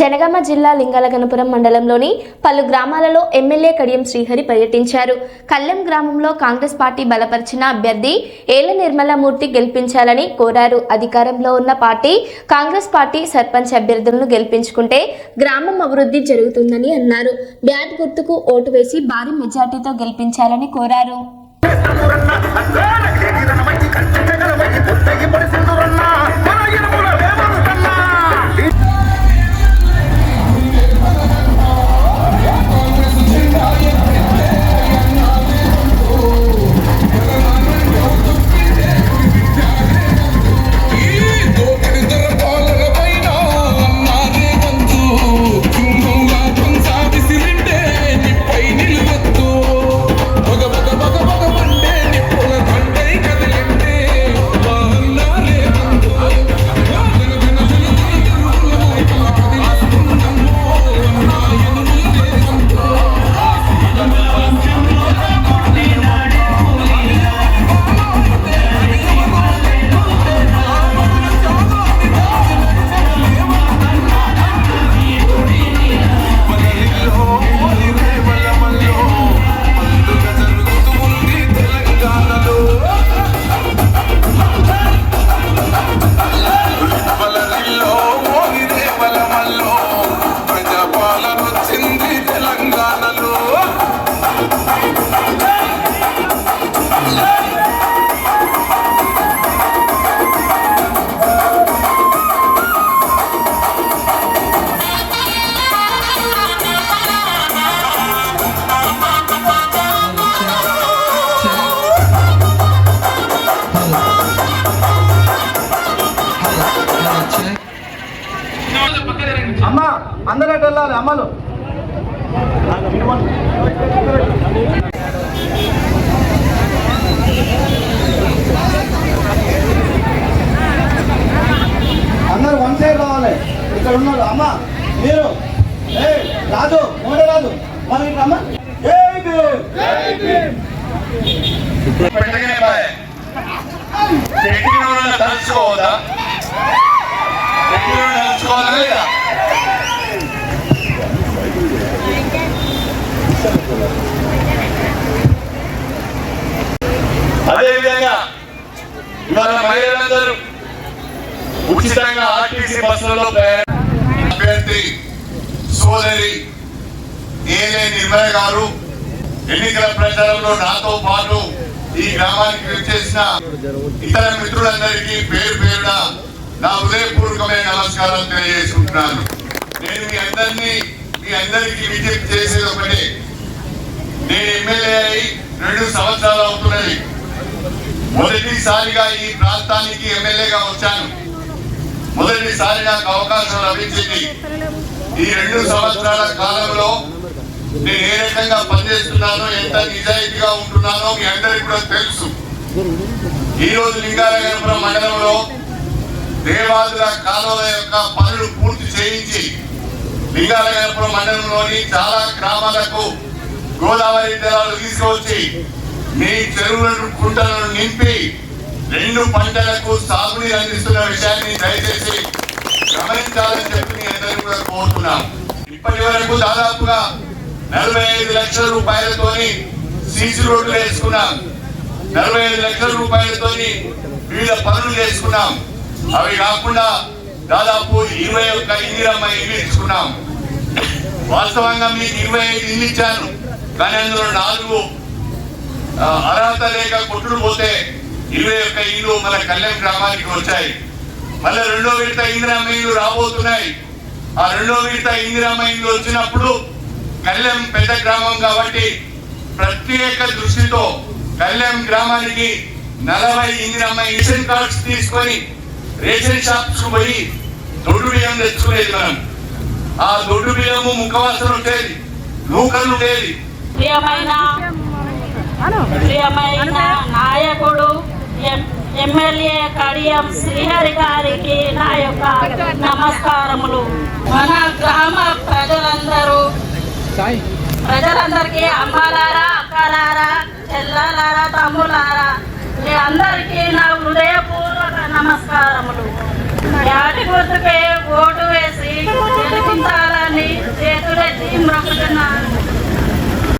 జనగామ జిల్లా లింగాలగనపురం మండలంలోని పలు గ్రామాలలో ఎమ్మెల్యే కడియం శ్రీహరి పర్యటించారు. కల్లెం గ్రామంలో కాంగ్రెస్ పార్టీ బలపరిచిన అభ్యర్థి ఏల నిర్మలమూర్తి గెలిపించాలని కోరారు. అధికారంలో ఉన్న పార్టీ కాంగ్రెస్ పార్టీ సర్పంచ్ అభ్యర్థులను గెలిపించుకుంటే గ్రామం అభివృద్ధి జరుగుతుందని అన్నారు. బ్యాట్ గుర్తుకు ఓటు వేసి భారీ మెజార్టీతో గెలిపించాలని కోరారు. అందరూ ఎటు వెళ్ళాలి అమ్మలు అందరూ వన్ సైడ్ రావాలి. ఇక్కడ ఉన్నారు. అమ్మ మీరు. ఏ రాదు మూడే రాదు మనం ఇక్కడ అమ్మ. జై భీమ్. తలుచుకోవద్దా తలుచుకోవాలా లేదా? ఉచితంగా ఆర్టీసీ బస్సులలో అభ్యర్థి సోదరి ఏలే నిర్మల గారు ఎన్నికల ప్రచారంలో నాతో పాటు ఈ గ్రామానికి వచ్చేసిన ఇతర మిత్రులందరికీ పేరు పేరున నా హృదయపూర్వకమైన నమస్కారం తెలియజేసుకుంటున్నాను. నేను మీ అందరినీ మీ అందరికీ విజ్ఞప్తి చేసేది ఒకటే. నేను ఎమ్మెల్యే అయి రెండు సంవత్సరాలు అవుతున్నది. మొదటిసారిగా ఈ ప్రాంతానికి ఎమ్మెల్యేగా వచ్చాను. మొదటిసారి నాకు అవకాశం లభించింది. ఈ రెండు సంవత్సరాల కాలంలో నేను ఏ రకంగా పనిచేస్తున్నానో ఎంత నిజాయితీగా ఉంటున్నానో మీ అందరికి కూడా తెలుసు. ఈ రోజు లింగాలగనపురం మండలంలో దేవాదుల కాలువ యొక్క పనులు పూర్తి చేయించి లింగాలగనపురం మండలంలోని చాలా గ్రామాలకు గోదావరి జలాలు తీసుకువచ్చి మీ చెరువులను కుంటలను నింపి రెండు పంటలకు సాగునీరు అందిస్తున్న విషయాన్ని దయచేసి గమనించాలని చెప్పి మీ కూడా కోరుతున్నాం. ఇప్పటి వరకు దాదాపుగా నలభై ఐదు లక్షల రూపాయలతోని సీసీ రోడ్లు వేసుకున్నాం. నలభై ఐదు లక్షల రూపాయలతోని వివిధ పనులు చేసుకున్నాం. అవి కాకుండా దాదాపు ఇరవై ఒక్క ఇందిరమ్మ ఇల్లు ఇచ్చుకున్నాం వాస్తవంగా మీకు ఇరవై ఐదు ఇల్లు ఇచ్చాను. కానీ అందులో నాలుగు అర్హత లేక కొట్టుడు పోతే ఇరవై ఒక్క ఇల్లు మన కళ్యాణ్ గ్రామానికి వచ్చాయి. మళ్ళీ రెండో విడత ఇందిరమ్మ ఇల్లు రాబోతున్నాయి. ఆ రెండో విడత ఇందిరమ్మ ఇల్లు వచ్చినప్పుడు కళ్యాణ్ పెద్ద గ్రామం కాబట్టి ప్రత్యేక దృష్టితో కళ్యాణ్ గ్రామానికి నలభై ఇందిరమ్మ రేషన్ కార్డ్స్ తీసుకొని రేషన్ షాప్స్ పోయి దొడ్డు బియ్యం తెచ్చుకునేది మనం. ఆ దొడ్డు బియ్యము ముఖవాసన ఉండేది నూకలు ఉండేది. ప్రియమైన ప్రియమైన నాయకుడు ఎమ్మెల్యే కడియం శ్రీహరి గారికి నా యొక్క నమస్కారములు. మన గ్రామ ప్రజలందరూ ప్రజలందరికీ అమ్మలారా అక్కలారా చెల్లలారా తమ్ములారా మీ అందరికీ నా హృదయపూర్వక నమస్కారములు. యాటి గుర్తుకే ఓటు వేసి గెలిపించాలని మరొకటి నా-